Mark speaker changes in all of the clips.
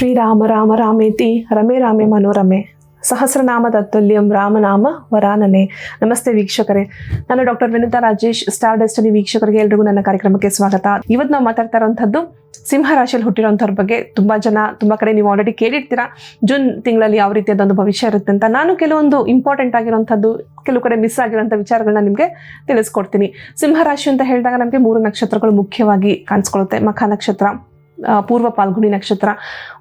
Speaker 1: ಶ್ರೀರಾಮ, ರಾಮ, ರಾಮೇತಿ, ರಮೇ, ರಾಮೆ, ಮನೋರಮೆ. ಸಹಸ್ರನಾಮ ತತ್ತುಲ್ಯಂ ರಾಮನಾಮ, ವರಾನನೆ. ನಮಸ್ತೆ ವೀಕ್ಷಕರೇ. ನಾನು doctor Vinita Rajesh, star destiny ವೀಕ್ಷಕರಿಗೆ ಎಲ್ರಿಗೂ ನನ್ನ ಕಾರ್ಯಕ್ರಮಕ್ಕೆ ಸ್ವಾಗತ. ಇವತ್ತು ನಾವು ಮಾತಾಡ್ತಾ ಇರೋಂಥದ್ದು ಸಿಂಹರಾಶಿಯಲ್ಲಿ ಹುಟ್ಟಿರೋಂಥವ್ರ ಬಗ್ಗೆ. ತುಂಬ ಜನ ತುಂಬ ಕಡೆ ನೀವು ಆಲ್ರೆಡಿ ಕೇಳಿರ್ತೀರಾ. ಜೂನ್ ತಿಂಗಳಲ್ಲಿ ಯಾವ ರೀತಿಯಾದೊಂದು ಭವಿಷ್ಯ ಇರುತ್ತೆ ಅಂತ ನಾನು ಕೆಲವೊಂದು ಇಂಪಾರ್ಟೆಂಟ್ ಆಗಿರೋಂಥದ್ದು ಕೆಲವು ಕಡೆ ಮಿಸ್ ಆಗಿರೋಂಥ ವಿಚಾರಗಳನ್ನ ನಿಮಗೆ ತಿಳಿಸ್ಕೊಡ್ತೀನಿ. ಸಿಂಹರಾಶಿ ಅಂತ ಹೇಳಿದಾಗ ನಮಗೆ ಮೂರು ನಕ್ಷತ್ರಗಳು ಮುಖ್ಯವಾಗಿ ಕಾಣಿಸ್ಕೊಳ್ಳುತ್ತೆ. ಮಖ ನಕ್ಷತ್ರ ಪೂರ್ವ ಪಾಲ್ಗುಣಿ ನಕ್ಷತ್ರ,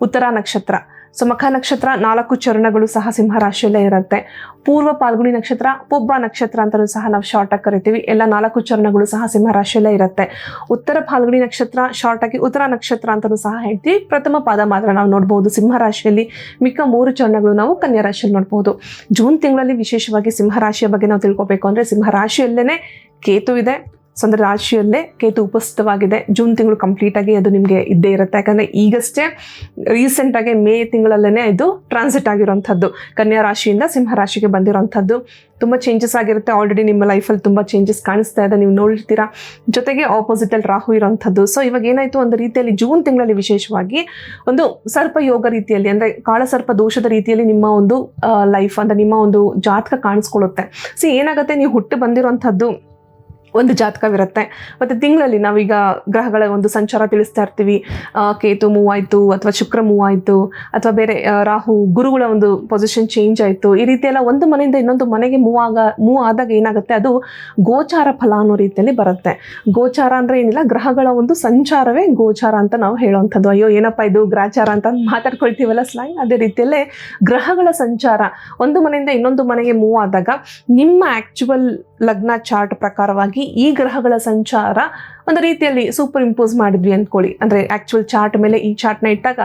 Speaker 1: ಉತ್ತರ ನಕ್ಷತ್ರ. ಸೊ ಮಖ ನಕ್ಷತ್ರ ನಾಲ್ಕು ಚರಣಗಳು ಸಹ ಸಿಂಹ ರಾಶಿಯಲ್ಲೇ ಇರುತ್ತೆ. ಪೂರ್ವ ಪಾಲ್ಗುಣಿ ನಕ್ಷತ್ರ, ಪೊಬ್ಬ ನಕ್ಷತ್ರ ಅಂತಲೂ ಸಹ ನಾವು ಶಾರ್ಟ್ ಆಗಿ ಕರಿತೀವಿ. ಎಲ್ಲ ನಾಲ್ಕು ಚರಣಗಳು ಸಹ ಸಿಂಹ ರಾಶಿಯಲ್ಲೇ ಇರುತ್ತೆ. ಉತ್ತರ ಪಾಲ್ಗುಣಿ ನಕ್ಷತ್ರ ಶಾರ್ಟ್ ಆಗಿ ಉತ್ತರ ನಕ್ಷತ್ರ ಅಂತಲೂ ಸಹ ಹೇಳ್ತೀವಿ. ಪ್ರಥಮ ಪಾದ ಮಾತ್ರ ನಾವು ನೋಡಬಹುದು ಸಿಂಹ ರಾಶಿಯಲ್ಲಿ ಮಿಕ್ಕ ಮೂರು ಚರಣಗಳು ನಾವು ಕನ್ಯಾ ರಾಶಿಯಲ್ಲಿ ನೋಡಬಹುದು ಜೂನ್ ತಿಂಗಳಲ್ಲಿ ವಿಶೇಷವಾಗಿ ಸಿಂಹ ರಾಶಿಯ ಬಗ್ಗೆ ನಾವು ತಿಳ್ಕೊಬೇಕು ಅಂದ್ರೆ ಸಿಂಹ ರಾಶಿಯಲ್ಲೇನೆ ಕೇತು ಇದೆ. ಸೊ ಅಂದರೆ ರಾಶಿಯಲ್ಲೇ ಕೇತು ಉಪಸ್ಥಿತವಾಗಿದೆ. ಜೂನ್ ತಿಂಗಳು ಕಂಪ್ಲೀಟಾಗಿ ಅದು ನಿಮಗೆ ಇದ್ದೇ ಇರುತ್ತೆ. ಯಾಕಂದರೆ ಈಗಷ್ಟೇ ರೀಸೆಂಟಾಗಿ ಮೇ ತಿಂಗಳಲ್ಲೇ ಇದು ಟ್ರಾನ್ಸಿಟ್ ಆಗಿರುವಂಥದ್ದು. ಕನ್ಯಾ ರಾಶಿಯಿಂದ ಸಿಂಹ ರಾಶಿಗೆ ಬಂದಿರೋಂಥದ್ದು ತುಂಬ ಚೇಂಜಸ್ ಆಗಿರುತ್ತೆ. ಆಲ್ರೆಡಿ ನಿಮ್ಮ ಲೈಫಲ್ಲಿ ತುಂಬ ಚೇಂಜಸ್ ಕಾಣಿಸ್ತಾ ಇದೆ. ನೀವು ನೋಡಿರ್ತೀರಾ? ಜೊತೆಗೆ ಆಪೋಸಿಟಲ್ಲಿ ರಾಹು ಇರೋಂಥದ್ದು ಸೊ ಇವಾಗ ಏನಾಯಿತು? ಒಂದು ರೀತಿಯಲ್ಲಿ ಜೂನ್ ತಿಂಗಳಲ್ಲಿ ವಿಶೇಷವಾಗಿ ಒಂದು ಸರ್ಪ ಯೋಗ ರೀತಿಯಲ್ಲಿ, ಅಂದರೆ ಕಾಳಸರ್ಪ ದೋಷದ ರೀತಿಯಲ್ಲಿ ನಿಮ್ಮ ಒಂದು ಲೈಫ್ ಅಂದರೆ ನಿಮ್ಮ ಒಂದು ಜಾತಕ ಕಾಣಿಸ್ಕೊಳ್ಳುತ್ತೆ. ಸೊ ಏನಾಗುತ್ತೆ? ನೀವು ಹುಟ್ಟು ಬಂದಿರೋಂಥದ್ದು ಒಂದು ಜಾತಕವಿರುತ್ತೆ. ಮತ್ತು ತಿಂಗಳಲ್ಲಿ ನಾವೀಗ ಗ್ರಹಗಳ ಒಂದು ಸಂಚಾರ ತಿಳಿಸ್ತಾ ಇರ್ತೀವಿ. ಕೇತು ಮೂವ್ ಆಯಿತು ಅಥವಾ ಶುಕ್ರ ಮೂವ್ ಆಯಿತು ಅಥವಾ ಬೇರೆ ರಾಹು, ಗುರುಗಳ ಒಂದು ಪೊಸಿಷನ್ ಚೇಂಜ್ ಆಯಿತು. ಈ ರೀತಿ ಒಂದು ಮನೆಯಿಂದ ಇನ್ನೊಂದು ಮನೆಗೆ ಮೂವ್ ಆಗ ಮೂವ್ ಆದಾಗ ಏನಾಗುತ್ತೆ? ಅದು ಗೋಚಾರ ಫಲ ಅನ್ನೋ ರೀತಿಯಲ್ಲಿ ಬರುತ್ತೆ. ಗೋಚಾರ ಅಂದರೆ ಏನಿಲ್ಲ, ಗ್ರಹಗಳ ಒಂದು ಸಂಚಾರವೇ ಗೋಚಾರ ಅಂತ ನಾವು ಹೇಳುವಂಥದ್ದು. ಅಯ್ಯೋ, ಏನಪ್ಪ ಇದು ಗ್ರಾಚಾರ ಅಂತ ಮಾತಾಡ್ಕೊಳ್ತೀವಲ್ಲ ಸ್ಲೈ ಅದೇ ರೀತಿಯಲ್ಲೇ ಗ್ರಹಗಳ ಸಂಚಾರ. ಒಂದು ಮನೆಯಿಂದ ಇನ್ನೊಂದು ಮನೆಗೆ ಮೂವ್ ಆದಾಗ ನಿಮ್ಮ ಆಕ್ಚುವಲ್ ಲಗ್ನ ಚಾರ್ಟ್ ಪ್ರಕಾರವಾಗಿ ಈ ಗ್ರಹಗಳ ಸಂಚಾರ ಒಂದು ರೀತಿಯಲ್ಲಿ ಸೂಪರ್ ಇಂಪೋಸ್ ಮಾಡಿದ್ವಿ ಅಂದ್ಕೊಳ್ಳಿ ಅಂದರೆ ಆ್ಯಕ್ಚುಲ್ ಚಾರ್ಟ್ ಮೇಲೆ ಈ ಚಾರ್ಟ್ನ ಇಟ್ಟಾಗ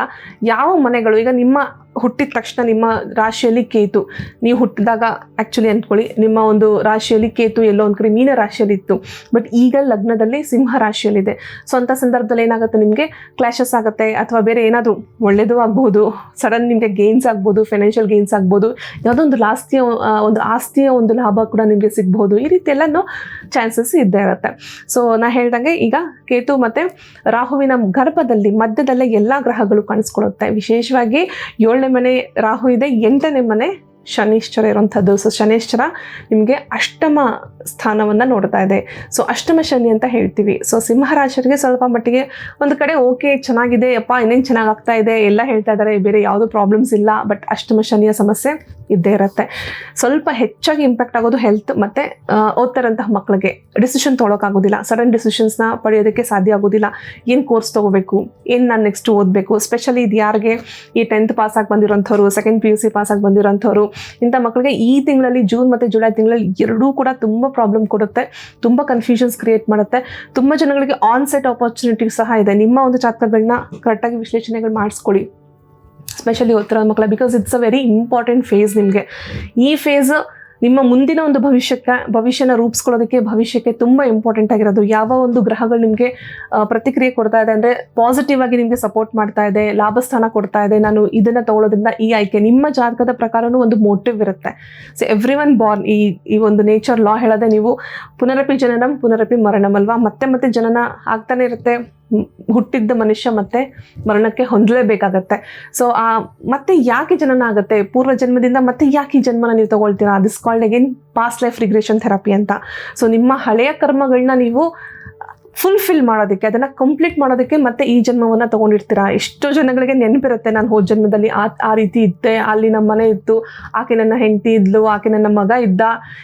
Speaker 1: ಯಾವ ಮನೆಗಳು, ಈಗ ನಿಮ್ಮ ಹುಟ್ಟಿದ ತಕ್ಷಣ ನಿಮ್ಮ ರಾಶಿಯಲ್ಲಿ ಕೇತು. ನೀವು ಹುಟ್ಟಿದಾಗ ಆ್ಯಕ್ಚುಲಿ ಅಂದ್ಕೊಳ್ಳಿ ನಿಮ್ಮ ಒಂದು ರಾಶಿಯಲ್ಲಿ ಕೇತು, ಎಲ್ಲೋ ಒಂದು ಕಡೆ ಮೀನ ರಾಶಿಯಲ್ಲಿ ಇತ್ತು. ಬಟ್ ಈಗ ಲಗ್ನದಲ್ಲಿ ಸಿಂಹ ರಾಶಿಯಲ್ಲಿದೆ. ಸೊ ಅಂಥ ಸಂದರ್ಭದಲ್ಲಿ ಏನಾಗುತ್ತೆ ನಿಮಗೆ? ಕ್ಲಾಶಸ್ ಆಗುತ್ತೆ, ಅಥವಾ ಬೇರೆ ಏನಾದರೂ ಒಳ್ಳೆಯದು ಆಗ್ಬೋದು ಸಡನ್ ನಿಮಗೆ ಗೇನ್ಸ್ ಆಗ್ಬೋದು ಫೈನಾನ್ಷಿಯಲ್ ಗೇನ್ಸ್ ಆಗ್ಬೋದು, ಯಾವುದೋ ಒಂದು ಲಾಸ್ತಿಯ ಒಂದು ಆಸ್ತಿಯ ಒಂದು ಲಾಭ ಕೂಡ ನಿಮಗೆ ಸಿಗ್ಬೋದು. ಈ ರೀತಿ ಎಲ್ಲನೂ ಚಾನ್ಸಸ್ ಇದ್ದೇ ಇರುತ್ತೆ. ಸೊ ನಾ ಹೇಳ್ದಂಗೆ ಈಗ ಕೇತು ಮತ್ತು ರಾಹುವಿನ ಗರ್ಭದಲ್ಲಿ ಮಧ್ಯದಲ್ಲೇ ಎಲ್ಲ ಗ್ರಹಗಳು ಕಾಣಿಸ್ಕೊಳ್ಳುತ್ತೆ. ವಿಶೇಷವಾಗಿ ಏಳನೇ ಮನೆ ರಾಹು ಇದೆ, ಎಂಟನೇ ಮನೆ ಶನೀಶ್ವರ ಇರುವಂಥದ್ದು. ಸೊ ಶನೇಶ್ವರ ನಿಮಗೆ ಅಷ್ಟಮ ಸ್ಥಾನವನ್ನು ನೋಡ್ತಾ ಇದೆ. ಸೊ ಅಷ್ಟಮ ಶನಿ ಅಂತ ಹೇಳ್ತೀವಿ. ಸೊ ಸಿಂಹರಾಜರಿಗೆ ಸ್ವಲ್ಪ ಮಟ್ಟಿಗೆ ಒಂದು ಕಡೆ ಓಕೆ ಚೆನ್ನಾಗಿದೆ ಅಪ್ಪ ಇನ್ನೇನು ಚೆನ್ನಾಗಿ ಆಗ್ತಾ ಇದೆ, ಎಲ್ಲ ಹೇಳ್ತಾ ಇದ್ದಾರೆ ಬೇರೆ ಯಾವುದೂ ಪ್ರಾಬ್ಲಮ್ಸ್ ಇಲ್ಲ ಬಟ್ ಅಷ್ಟಮ ಶನಿಯ ಸಮಸ್ಯೆ ಇದ್ದೇ ಇರುತ್ತೆ. ಸ್ವಲ್ಪ ಹೆಚ್ಚಾಗಿ ಇಂಪ್ಯಾಕ್ಟ್ ಆಗೋದು ಹೆಲ್ತ್ ಮತ್ತು ಓದ್ತಾರಂತಹ ಮಕ್ಕಳಿಗೆ ಡಿಸಿಷನ್ ತೊಗೊಳಕ್ಕಾಗೋದಿಲ್ಲ. ಸಡನ್ ಡಿಸಿಷನ್ಸ್ನ ಪಡೆಯೋದಕ್ಕೆ ಸಾಧ್ಯ ಆಗೋದಿಲ್ಲ. ಏನು ಕೋರ್ಸ್ ತೊಗೋಬೇಕು, ಏನು ನಾನು ನೆಕ್ಸ್ಟ್ ಓದಬೇಕು ಸ್ಪೆಷಲಿ ಇದು ಯಾರಿಗೆ ಈ ಟೆಂತ್ ಪಾಸ್ ಆಗಿ ಬಂದಿರೋಂಥವ್ರು second P U C pass ಆಗಿ ಬಂದಿರೋಂಥವ್ರು ಇಂಥ ಮಕ್ಕಳಿಗೆ ಈ ತಿಂಗಳಲ್ಲಿ ಜೂನ್ ಮತ್ತು ಜುಲೈ ತಿಂಗಳಲ್ಲಿ ಎರಡೂ ಕೂಡ ತುಂಬ ಪ್ರಾಬ್ಲಮ್ ಕೊಡುತ್ತೆ, ತುಂಬ ಕನ್ಫ್ಯೂಷನ್ಸ್ ಕ್ರಿಯೇಟ್ ಮಾಡುತ್ತೆ. ತುಂಬ ಜನಗಳಿಗೆ ಆನ್ ಸೆಟ್ ಆಪರ್ಚುನಿಟಿ ಸಹ ಇದೆ. ನಿಮ್ಮ ಒಂದು ಜಾತಕಗಳನ್ನ ಕರೆಕ್ಟಾಗಿ ವಿಶ್ಲೇಷಣೆಗಳು ಮಾಡಿಸ್ಕೊಳ್ಳಿ. ಸ್ಪೆಷಲಿ ಓದ್ತಿರೋ ಮಕ್ಕಳ because it's a very important phase ನಿಮಗೆ. ಈ ಫೇಸ್ ನಿಮ್ಮ ಮುಂದಿನ ಒಂದು ಭವಿಷ್ಯಕ್ಕೆ, ಭವಿಷ್ಯನ ರೂಪಿಸ್ಕೊಳ್ಳೋದಕ್ಕೆ ಭವಿಷ್ಯಕ್ಕೆ ತುಂಬ ಇಂಪಾರ್ಟೆಂಟ್ ಆಗಿರೋದು. ಯಾವ ಒಂದು ಗ್ರಹಗಳು ನಿಮಗೆ ಪ್ರತಿಕ್ರಿಯೆ ಕೊಡ್ತಾ ಇದೆ ಅಂದರೆ ಪಾಸಿಟಿವ್ ಆಗಿ ನಿಮಗೆ ಸಪೋರ್ಟ್ ಮಾಡ್ತಾ ಇದೆ, ಲಾಭಸ್ಥಾನ ಕೊಡ್ತಾ ಇದೆ, ನಾನು ಇದನ್ನು ತಗೊಳ್ಳೋದ್ರಿಂದ ಈ ಆಯ್ಕೆ, ನಿಮ್ಮ ಜಾತಕದ ಪ್ರಕಾರನೂ ಒಂದು ಮೋಟಿವ್ ಇರುತ್ತೆ. ಸೊ ಎವ್ರಿ ಒನ್ ಬಾರ್ನ್ ಈ ಈ ಒಂದು ನೇಚರ್ ಲಾ ಹೇಳೋದೆ ನೀವು ಪುನರಪಿ ಜನನಂ, ಪುನರಪಿ ಮರಣಂ ಅಲ್ವಾ? ಮತ್ತೆ ಮತ್ತೆ ಜನನ ಆಗ್ತಾನೆ ಇರುತ್ತೆ. ಹುಟ್ಟಿದ್ದ ಮನುಷ್ಯ ಮತ್ತೆ ಮರಣಕ್ಕೆ ಹೊಂದಲೇಬೇಕಾಗತ್ತೆ. ಸೊ ಆ, ಮತ್ತೆ ಯಾಕೆ ಜನನ ಆಗುತ್ತೆ? ಪೂರ್ವ ಜನ್ಮದಿಂದ ಮತ್ತೆ ಯಾಕೆ ಈ ಜನ್ಮನ ನೀವು ತಗೊಳ್ತೀರಾ? This called again past life regression therapy ಅಂತ. ಸೊ ನಿಮ್ಮ ಹಳೆಯ ಕರ್ಮಗಳನ್ನ ನೀವು ಫುಲ್ಫಿಲ್ ಮಾಡೋದಕ್ಕೆ, ಅದನ್ನು ಕಂಪ್ಲೀಟ್ ಮಾಡೋದಕ್ಕೆ ಮತ್ತೆ ಈ ಜನ್ಮವನ್ನು ತಗೊಂಡಿರ್ತೀರಾ? ಎಷ್ಟೋ ಜನಗಳಿಗೆ ನೆನಪಿರುತ್ತೆ, ನಾನು ಹೋದ ಜನ್ಮದಲ್ಲಿ ಆ ಆ ರೀತಿ ಇದ್ದೆ, ಅಲ್ಲಿ ನಮ್ಮ ಮನೆ ಇತ್ತು, ಆಕೆ ನನ್ನ ಹೆಂಡತಿ ಇದ್ಲು, ಆಕೆ ನನ್ನ ಮಗ ಇದ್ದ.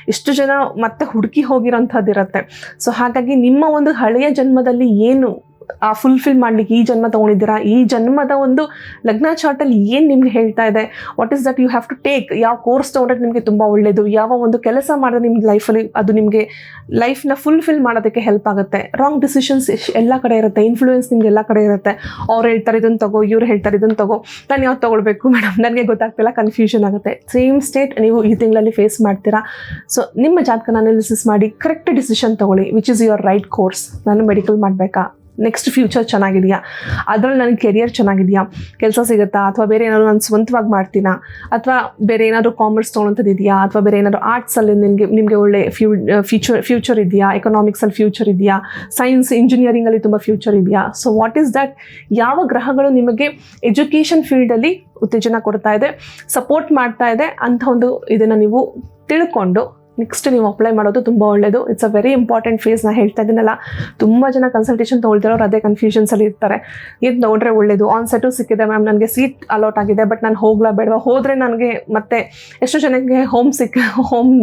Speaker 1: ಎಷ್ಟು ಜನ ಮತ್ತೆ ಹುಡುಕಿ ಹೋಗಿರೋಂಥದ್ದಿರುತ್ತೆ. ಸೊ ಹಾಗಾಗಿ ನಿಮ್ಮ ಒಂದು ಹಳೆಯ ಜನ್ಮದಲ್ಲಿ ಏನು ಆ ಫುಲ್ಫಿಲ್ ಮಾಡ್ಲಿಕ್ಕೆ ಈ ಜನ್ಮ ತೊಗೊಂಡಿದ್ದೀರಾ? ಈ ಜನ್ಮದ ಒಂದು ಲಗ್ನ ಚಾರ್ಟಲ್ಲಿ ಏನು ನಿಮ್ಗೆ ಹೇಳ್ತಾ ಇದೆ? What is that you have to take ಯಾವ ಕೋರ್ಸ್ ತೊಗೊಂಡ್ರೆ ನಿಮಗೆ ತುಂಬ ಒಳ್ಳೆಯದು ಯಾವ ಒಂದು ಕೆಲಸ ಮಾಡಿದ್ರೆ ನಿಮ್ಮ ಲೈಫಲ್ಲಿ ಅದು ನಿಮಗೆ ಲೈಫ್ನ ಫುಲ್ಫಿಲ್ ಮಾಡೋದಕ್ಕೆ ಹೆಲ್ಪ್ ಆಗುತ್ತೆ. ರಾಂಗ್ ಡಿಸಿಷನ್ಸ್ ಎಲ್ಲ ಕಡೆ ಇರುತ್ತೆ. ಇನ್ಫ್ಲೂಯೆನ್ಸ್ ನಿಮ್ಗೆ ಎಲ್ಲ ಕಡೆ ಇರುತ್ತೆ. ಅವ್ರು ಹೇಳ್ತಾರೆ, ಇದನ್ನು ತಗೋ, ಇವ್ರು ಹೇಳ್ತಾರೆ, ಇದನ್ನು ತಗೋ. ನಾನು ಯಾವ್ದು ತೊಗೊಳ್ಬೇಕು ಮೇಡಮ್ ನನಗೆ ಗೊತ್ತಾಗ್ತಿಲ್ಲ ಕನ್ಫ್ಯೂಷನ್ ಆಗುತ್ತೆ. ಸೇಮ್ ಸ್ಟೇಟ್ ನೀವು ಈ ತಿಂಗಳಲ್ಲಿ ಫೇಸ್ ಮಾಡ್ತೀರಾ? ಸೊ ನಿಮ್ಮ ಜಾತಕನ ಅನಾಲಿಸಿಸ್ ಮಾಡಿ ಕರೆಕ್ಟ್ ಡಿಸಿಷನ್ ತೊಗೊಳ್ಳಿ which is your right course ನಾನು ಮೆಡಿಕಲ್ ಮಾಡಬೇಕಾ? ನೆಕ್ಸ್ಟ್ ಫ್ಯೂಚರ್ ಚೆನ್ನಾಗಿದೆಯಾ? ಅದರಲ್ಲಿ ನನಗೆ ಕೆರಿಯರ್ ಚೆನ್ನಾಗಿದೆಯಾ? ಕೆಲಸ ಸಿಗುತ್ತಾ? ಅಥವಾ ಬೇರೆ ಏನಾದರೂ ನಾನು ಸ್ವಂತವಾಗಿ ಮಾಡ್ತೀನಾ? ಅಥವಾ ಬೇರೆ ಏನಾದರೂ ಕಾಮರ್ಸ್ ತೊಗೊಳೋಂಥದ್ದು ಇದೆಯಾ? ಅಥವಾ ಬೇರೆ ಏನಾದರೂ ಆರ್ಟ್ಸಲ್ಲಿ ನಿಮಗೆ ನಿಮಗೆ ಒಳ್ಳೆ ಫ್ಯೂ ಫ್ಯೂಚರ್ ಫ್ಯೂಚರ್ ಇದೆಯಾ? ಎಕನಾಮಿಕ್ಸಲ್ಲಿ ಫ್ಯೂಚರ್ ಇದೆಯಾ? ಸೈನ್ಸ್ ಇಂಜಿನಿಯರಿಂಗಲ್ಲಿ ತುಂಬ ಫ್ಯೂಚರ್ ಇದೆಯಾ? ಸೊ ವಾಟ್ ಈಸ್ ದ್ಯಾಟ್ ಯಾವ ಗ್ರಹಗಳು ನಿಮಗೆ ಎಜುಕೇಷನ್ ಫೀಲ್ಡಲ್ಲಿ ಉತ್ತೇಜನ ಕೊಡ್ತಾ ಇದೆ ಸಪೋರ್ಟ್ ಮಾಡ್ತಾ ಇದೆ ಅಂಥ ಒಂದು ಇದನ್ನು ನೀವು ತಿಳ್ಕೊಂಡು ನೆಕ್ಸ್ಟ್ ನೀವು ಅಪ್ಲೈ ಮಾಡೋದು ತುಂಬ ಒಳ್ಳೆಯದು it's a very important phase ನಾನು ಹೇಳ್ತಾ ಇದ್ದೀನಲ್ಲ. ತುಂಬ ಜನ ಕನ್ಸಲ್ಟೇಷನ್ ತೊಗೊಳ್ತಿರೋರು ಅದೇ ಕನ್ಫ್ಯೂಷನ್ಸಲ್ಲಿ ಇರ್ತಾರೆ. ಇದು ನೋಡ್ರೆ ಒಳ್ಳೆಯದು ಆನ್ ಸೆಟು ಸಿಕ್ಕಿದೆ ಮ್ಯಾಮ್ ನನಗೆ ಸೀಟ್ ಅಲಾಟ್ ಆಗಿದೆ ಬಟ್ ನಾನು ಹೋಗ್ಲಾ ಬೇಡವಾ? ಹೋದರೆ ನನಗೆ ಮತ್ತೆ ಎಷ್ಟೋ ಜನಕ್ಕೆ ಹೋಮ್ ಸಿಕ್ ಹೋಮ್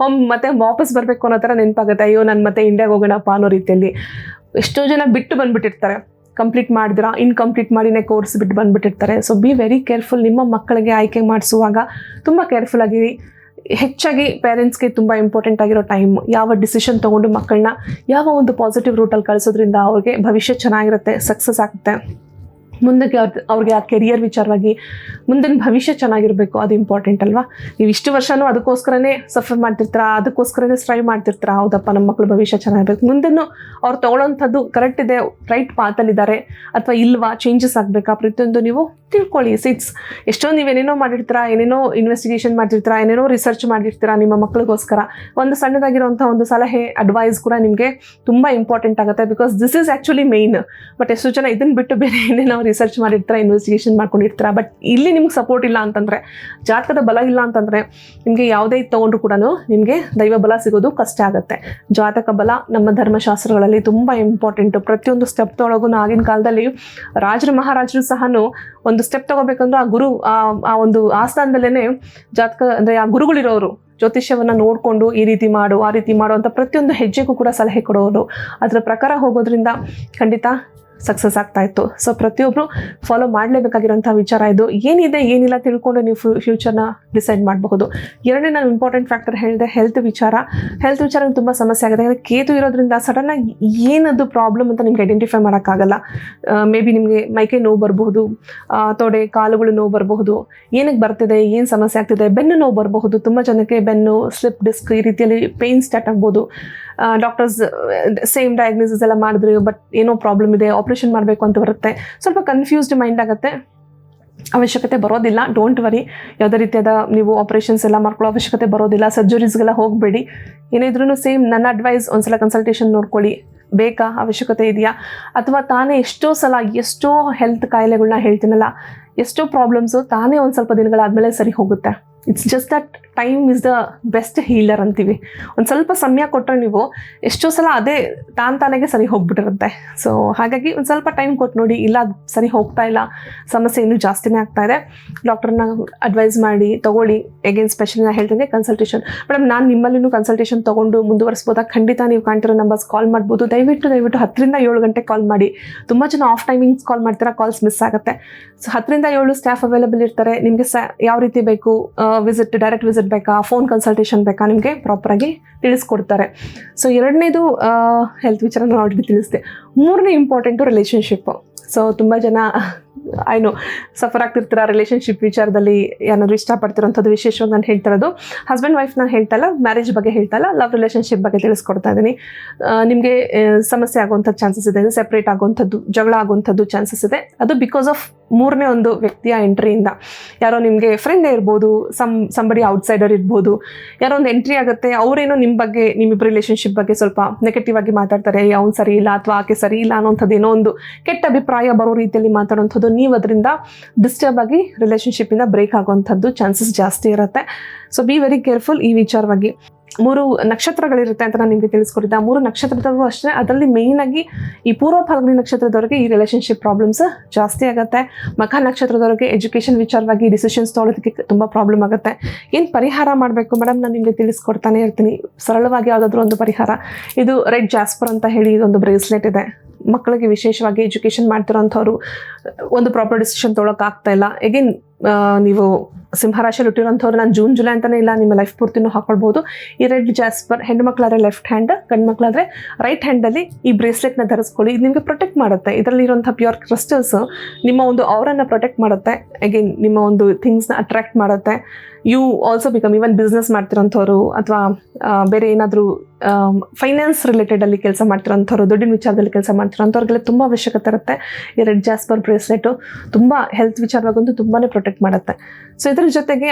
Speaker 1: ಹೋಮ್ ಮತ್ತೆ ವಾಪಸ್ ಬರಬೇಕು ಅನ್ನೋ ಥರ ನೆನಪಾಗುತ್ತೆ. ಅಯ್ಯೋ, ನಾನು ಮತ್ತೆ ಇಂಡಿಯಾಗೆ ಹೋಗೋಣಪ್ಪ ಅನ್ನೋ ರೀತಿಯಲ್ಲಿ. ಎಷ್ಟೋ ಜನ ಬಿಟ್ಟು ಬಂದುಬಿಟ್ಟಿರ್ತಾರೆ. ಕಂಪ್ಲೀಟ್ ಮಾಡಿದ್ರಾ? ಇನ್ಕಂಪ್ಲೀಟ್ ಮಾಡಿನೇ ಕೋರ್ಸ್ ಬಿಟ್ಟು ಬಂದುಬಿಟ್ಟಿರ್ತಾರೆ. ಸೊ ಬಿ ವೆರಿ ಕೇರ್ಫುಲ್ ನಿಮ್ಮ ಮಕ್ಕಳಿಗೆ ಆಯ್ಕೆ ಮಾಡಿಸುವಾಗ ತುಂಬ ಕೇರ್ಫುಲ್ ಆಗಿರಿ. ಹೆಚ್ಚಾಗಿ ಪೇರೆಂಟ್ಸ್ಗೆ ತುಂಬ ಇಂಪಾರ್ಟೆಂಟ್ ಆಗಿರೋ ಟೈಮ್ ಯಾವ ಡಿಸಿಷನ್ ತೊಗೊಂಡು ಮಕ್ಕಳನ್ನ ಯಾವ ಒಂದು ಪಾಸಿಟಿವ್ ರೂಟಲ್ಲಿ ಕಳಿಸೋದ್ರಿಂದ ಅವ್ರಿಗೆ ಭವಿಷ್ಯ ಚೆನ್ನಾಗಿರುತ್ತೆ ಸಕ್ಸಸ್ ಆಗುತ್ತೆ. ಮುಂದಕ್ಕೆ ಅವ್ರ ಅವ್ರಿಗೆ ಆ ಕೆರಿಯರ್ ವಿಚಾರವಾಗಿ ಮುಂದಿನ ಭವಿಷ್ಯ ಚೆನ್ನಾಗಿರಬೇಕು, ಅದು ಇಂಪಾರ್ಟೆಂಟ್ ಅಲ್ವಾ? ನೀವು ಇಷ್ಟು ವರ್ಷನೂ ಅದಕ್ಕೋಸ್ಕರನೇ ಸಫರ್ ಮಾಡ್ತಿರ್ತೀರಾ, ಅದಕ್ಕೋಸ್ಕರನೇ ಸ್ಟ್ರೈವ್ ಮಾಡ್ತಿರ್ತೀರಾ? ಹೌದಪ್ಪ, ನಮ್ಮ ಮಕ್ಕಳು ಭವಿಷ್ಯ ಚೆನ್ನಾಗಿರ್ಬೇಕು. ಮುಂದನ್ನು ಅವ್ರು ತೊಗೊಳ್ಳೋಂಥದ್ದು ಕರೆಕ್ಟ್ ಇದೆ ರೈಟ್ ಪಾತಲ್ಲಿದ್ದಾರೆ ಅಥವಾ ಇಲ್ವಾ ಚೇಂಜಸ್ ಆಗಬೇಕಾ? ಪ್ರತಿಯೊಂದು ನೀವು ತಿಳ್ಕೊಳ್ಳಿ. ಸಿಟ್ಸ್ ಎಷ್ಟೋ ಏನೇನೋ ಮಾಡಿರ್ತೀರಾ, ಏನೇನೋ ಇನ್ವೆಸ್ಟಿಗೇಷನ್ ಮಾಡ್ತಿರ್ತೀರಾ, ಏನೇನೋ ರಿಸರ್ಚ್ ಮಾಡಿರ್ತೀರಾ ನಿಮ್ಮ ಮಕ್ಕಳಿಗೋಸ್ಕರ ಒಂದು ಸಣ್ಣದಾಗಿರುವಂಥ ಒಂದು ಸಲಹೆ ಅಡ್ವೈಸ್ ಕೂಡ ನಿಮಗೆ ತುಂಬ ಇಂಪಾರ್ಟೆಂಟ್ ಆಗುತ್ತೆ. Because this is actually main but ಎಷ್ಟು ಜನ ಇದನ್ನು ಬಿಟ್ಟು ಬೇರೆ ಏನೇನೋ ರಿಸರ್ಚ್ ಮಾಡಿರ್ತಾರೆ ಇನ್ವೆಸ್ಟಿಗೇಷನ್ ಮಾಡ್ಕೊಂಡಿರ್ತಾರೆ ಬಟ್ ಇಲ್ಲಿ ನಿಮ್ಗೆ ಸಪೋರ್ಟ್ ಇಲ್ಲ ಅಂತಂದರೆ, ಜಾತಕದ ಬಲ ಇಲ್ಲ ಅಂತಂದರೆ, ನಿಮಗೆ ಯಾವುದೇ ತೊಗೊಂಡ್ರು ಕೂಡ ನಿಮಗೆ ದೈವ ಬಲ ಸಿಗೋದು ಕಷ್ಟ ಆಗುತ್ತೆ. ಜಾತಕ ಬಲ ನಮ್ಮ ಧರ್ಮಶಾಸ್ತ್ರಗಳಲ್ಲಿ ತುಂಬ ಇಂಪಾರ್ಟೆಂಟು ಪ್ರತಿಯೊಂದು ಸ್ಟೆಪ್ ತೊಳಗೂ ಆಗಿನ ಕಾಲದಲ್ಲಿ ರಾಜರು, ಮಹಾರಾಜರು ಸಹ ಒಂದು ಸ್ಟೆಪ್ ತಗೋಬೇಕಂದ್ರೆ ಆ ಗುರು, ಆ ಒಂದು ಆಸ್ಥಾನದಲ್ಲೇ ಜಾತಕ ಅಂದರೆ ಆ ಗುರುಗಳಿರೋರು ಜ್ಯೋತಿಷ್ಯವನ್ನು ನೋಡಿಕೊಂಡು ಈ ರೀತಿ ಮಾಡು, ಆ ರೀತಿ ಮಾಡು ಅಂತ ಪ್ರತಿಯೊಂದು ಹೆಜ್ಜೆಗೂ ಕೂಡ ಸಲಹೆ ಕೊಡೋರು. ಅದರ ಪ್ರಕಾರ ಹೋಗೋದ್ರಿಂದ ಖಂಡಿತ ಸಕ್ಸಸ್ ಆಗ್ತಾ ಇತ್ತು. ಸೊ ಪ್ರತಿಯೊಬ್ಬರು ಫಾಲೋ ಮಾಡಲೇಬೇಕಾಗಿರೋಂಥ ವಿಚಾರ ಇದು. ಏನಿದೆ, ಏನಿಲ್ಲ ತಿಳ್ಕೊಂಡು ನೀವು ಫ್ಯೂಚರ್ನ ಡಿಸೈಡ್ ಮಾಡಬಹುದು. ಎರಡನೇ ನಾನು ಇಂಪಾರ್ಟೆಂಟ್ ಫ್ಯಾಕ್ಟರ್ ಹೇಳಿದೆ ಹೆಲ್ತ್ ವಿಚಾರ. ಹೆಲ್ತ್ ವಿಚಾರ ತುಂಬ ಸಮಸ್ಯೆ ಆಗುತ್ತೆ ಯಾಕಂದರೆ ಕೇತು ಇರೋದ್ರಿಂದ ಸಡನ್ನಾಗಿ ಏನದು ಪ್ರಾಬ್ಲಮ್ ಅಂತ ನಿಮ್ಗೆ ಐಡೆಂಟಿಫೈ ಮಾಡೋಕ್ಕಾಗಲ್ಲ. ಮೇ ಬಿ ನಿಮಗೆ ಮೈಕೈ ನೋವು ಬರಬಹುದು ತೊಡೆ, ಕಾಲುಗಳು ನೋವು ಬರಬಹುದು. ಏನಕ್ಕೆ ಬರ್ತಿದೆ, ಏನು ಸಮಸ್ಯೆ ಆಗ್ತಿದೆ, ಬೆನ್ನು ನೋವು ಬರಬಹುದು. ತುಂಬ ಜನಕ್ಕೆ ಬೆನ್ನು ಸ್ಲಿಪ್ ಡಿಸ್ಕ್ ಈ ರೀತಿಯಲ್ಲಿ ಪೇಯ್ನ್ ಸ್ಟಾರ್ಟ್ ಆಗ್ಬೋದು. ಡಾಕ್ಟರ್ಸ್ ಸೇಮ್ ಡಯಾಗ್ನೋಸಿಸ್ ಎಲ್ಲ ಮಾಡಿದ್ರು ಬಟ್ ಏನೋ ಪ್ರಾಬ್ಲಮ್ ಇದೆ ಆಪ್ರೇಷನ್ ಮಾಡಬೇಕು ಅಂತ ಬರುತ್ತೆ. ಸ್ವಲ್ಪ ಕನ್ಫ್ಯೂಸ್ಡ್ ಮೈಂಡ್ ಆಗುತ್ತೆ. ಅವಶ್ಯಕತೆ ಬರೋದಿಲ್ಲ. ಡೋಂಟ್ ವರಿ ಯಾವುದೇ ರೀತಿಯಾದ ನೀವು ಆಪ್ರೇಷನ್ಸ್ ಎಲ್ಲ ಮಾಡ್ಕೊಳ್ಳೋ ಅವಶ್ಯಕತೆ ಬರೋದಿಲ್ಲ. ಸರ್ಜರೀಸ್ಗೆಲ್ಲ ಹೋಗಬೇಡಿ. ಏನಿದ್ರೂ ಸೇಮ್ ನನ್ನ ಅಡ್ವೈಸ್ ಒಂದ್ಸಲ ಕನ್ಸಲ್ಟೇಷನ್ ನೋಡ್ಕೊಳ್ಳಿ. ಬೇಕಾ? ಅವಶ್ಯಕತೆ ಇದೆಯಾ? ಅಥವಾ ತಾನೇ ಎಷ್ಟೋ ಸಲ ಎಷ್ಟೋ ಹೆಲ್ತ್ ಕಾಯಿಲೆಗಳನ್ನ ಹೇಳ್ತೀನಲ್ಲ. ಎಷ್ಟೋ ಪ್ರಾಬ್ಲಮ್ಸು ತಾನೇ ಒಂದು ಸ್ವಲ್ಪ ದಿನಗಳಾದಮೇಲೆ ಸರಿ ಹೋಗುತ್ತೆ. It's just that time is the best healer ಅಂತೀವಿ. ಒಂದು ಸ್ವಲ್ಪ ಸಮಯ ಕೊಟ್ಟರೆ ನೀವು ಎಷ್ಟೋ ಸಲ ಅದೇ ತಾನು ತಾನಾಗೆ ಸರಿ ಹೋಗ್ಬಿಟ್ಟಿರುತ್ತೆ. ಸೊ ಹಾಗಾಗಿ ಒಂದು ಸ್ವಲ್ಪ ಟೈಮ್ ಕೊಟ್ಟು ನೋಡಿ, ಇಲ್ಲ ಸರಿ ಹೋಗ್ತಾ ಇಲ್ಲ, ಸಮಸ್ಯೆ ಇನ್ನೂ ಜಾಸ್ತಿನೇ ಆಗ್ತಾ ಇದೆ. ಡಾಕ್ಟರ್ನ ಅಡ್ವೈಸ್ ಮಾಡಿ, ತೊಗೊಳ್ಳಿ. ಎಗೇನ್ ಸ್ಪೆಷಲಿ ಹೇಳ್ತೀನಿ ಕನ್ಸಲ್ಟೇಷನ್ ಮೇಡಮ್ ನಾನು ನಿಮ್ಮಲ್ಲಿನೂ ಕನ್ಸಲ್ಟೇಷನ್ ತೊಗೊಂಡು ಮುಂದುವರಿಸ್ಬೋದಾ? ಖಂಡಿತ ನೀವು ಕಾಣ್ತಿರೋ ನಂಬರ್ಸ್ ಕಾಲ್ ಮಾಡ್ಬೋದು. ದಯವಿಟ್ಟು ದಯವಿಟ್ಟು ಹತ್ತರಿಂದ ಏಳು ಗಂಟೆ ಕಾಲ್ ಮಾಡಿ. ತುಂಬ ಜನ ಆಫ್ ಟೈಮಿಂಗ್ಸ್ ಕಾಲ್ ಮಾಡ್ತೀರಾ ಕಾಲ್ಸ್ ಮಿಸ್ ಆಗುತ್ತೆ. ಸೊ ಹತ್ತರಿಂದ ಏಳು ಸ್ಟಾಫ್ ಅವೈಲೇಬಲ್ ಇರ್ತಾರೆ. ನಿಮಗೆ ಸ ಯಾವ ರೀತಿ ಬೇಕು? ವಿಸಿಟ್ ಡೈರೆಕ್ಟ್ ವಿಸಿಟ್ ಬೇಕಾ ಫೋನ್ ಕನ್ಸಲ್ಟೇಷನ್ ಬೇಕಾ, ನಿಮಗೆ ಪ್ರಾಪರಾಗಿ ತಿಳಿಸ್ಕೊಡ್ತಾರೆ. ಸೊ ಎರಡನೇದು ಹೆಲ್ತ್ ವಿಚಾರ ನಾನು ಆಲ್ರೆಡಿ ತಿಳಿಸಿದೆ. ಮೂರನೇ ಇಂಪಾರ್ಟೆಂಟು ರಿಲೇಷನ್ಶಿಪ್ಪು ಸೊ ತುಂಬ ಜನ ಐನು ಸಫರ್ ಆಗ್ತಿರ್ತೀರ ರಿಲೇಶನ್ಶಿಪ್ ವಿಚಾರದಲ್ಲಿ ಏನಾದರೂ ಇಷ್ಟಪಡ್ತಿರೋಂಥದ್ದು ವಿಶೇಷವಾಗಿ ನಾನು ಹೇಳ್ತಾ ಇರೋದು ಹಸ್ಬೆಂಡ್ ವೈಫ್ ನಾನು ಹೇಳ್ತಲ್ಲ ಮ್ಯಾರೇಜ್ ಬಗ್ಗೆ ಹೇಳ್ತಲ್ಲ ಲವ್ ರಿಲೇಷನ್ಶಿಪ್ ಬಗ್ಗೆ ತಿಳಿಸ್ಕೊಡ್ತಾ ಇದ್ದೀನಿ. ನಿಮಗೆ ಸಮಸ್ಯೆ ಆಗುವಂಥ ಚಾನ್ಸಸ್ ಇದೆ ಸೆಪ್ರೇಟ್ ಆಗುವಂಥದ್ದು, ಜಗಳ ಆಗುವಂಥದ್ದು ಚಾನ್ಸಸ್ ಇದೆ. ಅದು ಬಿಕಾಸ್ ಆಫ್ ಮೂರನೇ ಒಂದು ವ್ಯಕ್ತಿಯ ಎಂಟ್ರಿಯಿಂದ ಯಾರೋ ನಿಮಗೆ ಫ್ರೆಂಡೇ ಇರ್ಬೋದು ಸಮ್ ಸಂಬಡಿ ಔಟ್ಸೈಡರ್ ಇರ್ಬೋದು, ಯಾರೋ ಒಂದು ಎಂಟ್ರಿ ಆಗುತ್ತೆ, ಅವರೇನೋ ನಿಮ್ಮ ಬಗ್ಗೆ ನಿಮ್ಮಿಬ್ಬರು ರಿಲೇಷನ್ಶಿಪ್ ಬಗ್ಗೆ ಸ್ವಲ್ಪ ನೆಗೆಟಿವ್ ಆಗಿ ಮಾತಾಡ್ತಾರೆ ಅವ್ನು ಸರಿ ಇಲ್ಲ, ಅಥವಾ ಆಕೆ ಸರಿ ಇಲ್ಲ ಅನ್ನೋಂಥದ್ದು ಏನೋ ಒಂದು ಕೆಟ್ಟ ಅಭಿಪ್ರಾಯ ಬರೋ ರೀತಿಯಲ್ಲಿ ಮಾತಾಡೋಂಥದ್ದು ನೀವು ಅದರಿಂದ ಡಿಸ್ಟರ್ಬ್ ಆಗಿ ರಿಲೇಷನ್ಶಿಪ್ಪಿಂದ ಬ್ರೇಕ್ ಆಗುವಂಥದ್ದು ಚಾನ್ಸಸ್ ಜಾಸ್ತಿ ಇರುತ್ತೆ. ಸೊ ಬಿ ವೆರಿ ಕೇರ್ಫುಲ್ ಈ ವಿಚಾರವಾಗಿ. ಮೂರು ನಕ್ಷತ್ರಗಳಿರುತ್ತೆ ಅಂತ ನಾನು ನಿಮಗೆ ತಿಳಿಸ್ಕೊಟ್ಟಿದ್ದೆ. ಮೂರು ನಕ್ಷತ್ರದವರು ಅಷ್ಟೇ, ಅದರಲ್ಲಿ ಮೇಯ್ನಾಗಿ ಈ ಪೂರ್ವ ಫಲ್ಗುಣಿ ನಕ್ಷತ್ರದವರಿಗೆ ಈ ರಿಲೇಷನ್ಶಿಪ್ ಪ್ರಾಬ್ಲಮ್ಸ್ ಜಾಸ್ತಿ ಆಗುತ್ತೆ. ಮಖ ನಕ್ಷತ್ರದವರಿಗೆ ಎಜುಕೇಷನ್ ವಿಚಾರವಾಗಿ ಡಿಸಿಷನ್ಸ್ ತೊಗೊಳೋದಕ್ಕೆ ತುಂಬ ಪ್ರಾಬ್ಲಮ್ ಆಗುತ್ತೆ. ಏನು ಪರಿಹಾರ ಮಾಡಬೇಕು ಮೇಡಮ್ ನಾನು ನಿಮಗೆ ತಿಳಿಸ್ಕೊಡ್ತಾನೆ ಇರ್ತೀನಿ. ಸರಳವಾಗಿ ಯಾವುದಾದ್ರೂ ಒಂದು ಪರಿಹಾರ. ಇದು ರೆಡ್ ಜಾಸ್ಪರ್ ಅಂತ ಹೇಳಿ ಇದೊಂದು ಬ್ರೇಸ್ಲೆಟ್ ಇದೆ. ಮಕ್ಕಳಿಗೆ ವಿಶೇಷವಾಗಿ ಎಜುಕೇಷನ್ ಮಾಡ್ತಿರೋಂಥವ್ರು, ಒಂದು ಪ್ರಾಪರ್ ಡಿಸಿಷನ್ ತೊಗೊಳಕ್ಕಾಗ್ತಾ ಇಲ್ಲ. ಎಗೇನ್ ನೀವು ಸಿಂಹರಾಶಿಯಲ್ಲಿ ಹುಟ್ಟಿರೋಂಥವ್ರು ನಾನು ಜೂನ್ ಜುಲೈ ಅಂತಲೇ ಇಲ್ಲ, ನಿಮ್ಮ ಲೈಫ್ ಪೂರ್ತಿನೂ ಹಾಕೊಳ್ಬೋದು. ಈ ರೆಡ್ ಜಾಸ್ಪರ್ ಹೆಣ್ಣು ಮಕ್ಕಳಾದ್ರೆ ಲೆಫ್ಟ್ ಹ್ಯಾಂಡ್ ಗಂಡು ಮಕ್ಕಳಾದ್ರೆ ರೈಟ್ ಹ್ಯಾಂಡಲ್ಲಿ ಈ ಬ್ರೇಸ್ಲೆಟ್ನ ಧರಿಸ್ಕೊಳ್ಳಿ. ಇದು ನಿಮಗೆ ಪ್ರೊಟೆಕ್ಟ್ ಮಾಡುತ್ತೆ. ಇದರಲ್ಲಿರುವಂಥ ಪ್ಯೂರ್ ಕ್ರಿಸ್ಟಲ್ಸ್ ನಿಮ್ಮ ಒಂದು ಅವರನ್ನು ಪ್ರೊಟೆಕ್ಟ್ ಮಾಡುತ್ತೆ. ಅಗೇನ್ ನಿಮ್ಮ ಒಂದು ಥಿಂಗ್ಸ್ನ ಅಟ್ರ್ಯಾಕ್ಟ್ ಮಾಡುತ್ತೆ. You also become even business ಮಾಡ್ತಿರೋಂಥವ್ರು ಅಥವಾ ಬೇರೆ ಏನಾದರೂ ಫೈನಾನ್ಸ್ ರಿಲೇಟೆಡಲ್ಲಿ ಕೆಲಸ ಮಾಡ್ತಿರೋಂಥವ್ರು, ದುಡ್ಡಿನ ವಿಚಾರದಲ್ಲಿ ಕೆಲಸ ಮಾಡ್ತಿರೋಂಥವ್ರಿಗೆಲ್ಲ ತುಂಬ ಅವಶ್ಯಕತೆ ಇರುತ್ತೆ. ಈ ರೆಡ್ ಜಾಸ್ಪರ್ ಬ್ರೇಸ್ಲೆಟು ತುಂಬ ಹೆಲ್ತ್ ವಿಚಾರವಾಗಂತೂ ತುಂಬಾ ಪ್ರೊಟೆಕ್ಟ್ ಮಾಡುತ್ತೆ. ಸೊ ಇದ್ರ ಜೊತೆಗೆ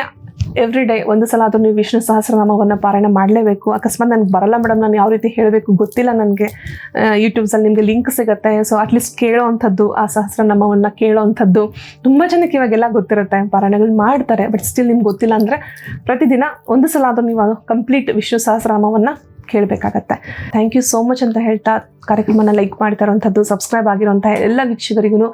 Speaker 1: ಎವ್ರಿ ಡೇ ಒಂದು ಸಲ ಆದರೂ ನೀವು ವಿಷ್ಣು ಸಹಸ್ರನಾಮವನ್ನು ಪಾರಾಯಣ ಮಾಡಲೇಬೇಕು. ಅಕಸ್ಮಾತ್ ನನಗೆ ಬರಲ್ಲ ಮೇಡಮ್ ನಾನು ಯಾವ ರೀತಿ ಹೇಳಬೇಕು ಗೊತ್ತಿಲ್ಲ ನನಗೆ. ಯೂಟ್ಯೂಬ್ಸಲ್ಲಿ ನಿಮಗೆ ಲಿಂಕ್ ಸಿಗುತ್ತೆ. ಸೊ ಅಟ್ಲೀಸ್ಟ್ ಕೇಳೋ ಅಂಥದ್ದು ಆ ಸಹಸ್ರನಾಮವನ್ನು ಕೇಳೋ ಅಂಥದ್ದು ತುಂಬ ಜನಕ್ಕೆ ಇವಾಗೆಲ್ಲ ಗೊತ್ತಿರುತ್ತೆ, ಪಾರಾಯಣಗಳು ಮಾಡ್ತಾರೆ ಬಟ್ ಸ್ಟಿಲ್ ನಿಮ್ಗೆ ಗೊತ್ತಿಲ್ಲ ಅಂದರೆ ಪ್ರತಿದಿನ ಒಂದು ಸಲ ಆದರೂ ನೀವು ಕಂಪ್ಲೀಟ್ ವಿಷ್ಣು ಸಹಸ್ರನಾಮವನ್ನು ಕೇಳಬೇಕಾಗತ್ತೆ. ಥ್ಯಾಂಕ್ ಯು ಸೋ ಮಚ್ ಅಂತ ಹೇಳ್ತಾ ಕಾರ್ಯಕ್ರಮನ ಲೈಕ್ ಮಾಡ್ತಾ ಇರೋಂಥದ್ದು ಸಬ್ಸ್ಕ್ರೈಬ್ ಆಗಿರೋಂಥ ಎಲ್ಲ ವೀಕ್ಷಕರಿಗೂ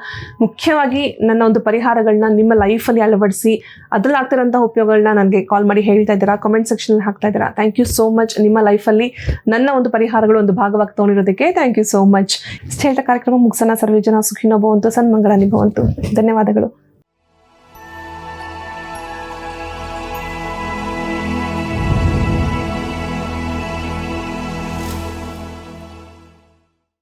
Speaker 1: ಮುಖ್ಯವಾಗಿ ನನ್ನ ಒಂದು ಪರಿಹಾರಗಳನ್ನ ನಿಮ್ಮ ಲೈಫಲ್ಲಿ ಅಳವಡಿಸಿ ಅದ್ರಲ್ಲಿ ಆಗ್ತಿರೋಂಥ ಉಪಯೋಗಗಳನ್ನ ನನಗೆ ಕಾಲ್ ಮಾಡಿ ಹೇಳ್ತಾ ಇದ್ದೀರಾ ಕಮೆಂಟ್ ಸೆಕ್ಷನಲ್ಲಿ ಹಾಕ್ತಾ ಇದ್ದೀರಾ. ಥ್ಯಾಂಕ್ ಯು ಸೋ ಮಚ್ ನಿಮ್ಮ ಲೈಫಲ್ಲಿ ನನ್ನ ಒಂದು ಪರಿಹಾರಗಳು ಒಂದು ಭಾಗವಾಗಿ ತೊಗೊಂಡಿರೋದಕ್ಕೆ ಥ್ಯಾಂಕ್ ಯು ಸೋ ಮಚ್ ಇಷ್ಟು ಹೇಳ್ತಾ ಕಾರ್ಯಕ್ರಮ ಮುಗಿಸೋಣ. ಸರ್ವೇ ಜನ ಸುಖಿನೋ ಭವಂತು ಸನ್ಮಂಗಳ ನಿಭವಂತು. ಧನ್ಯವಾದಗಳು.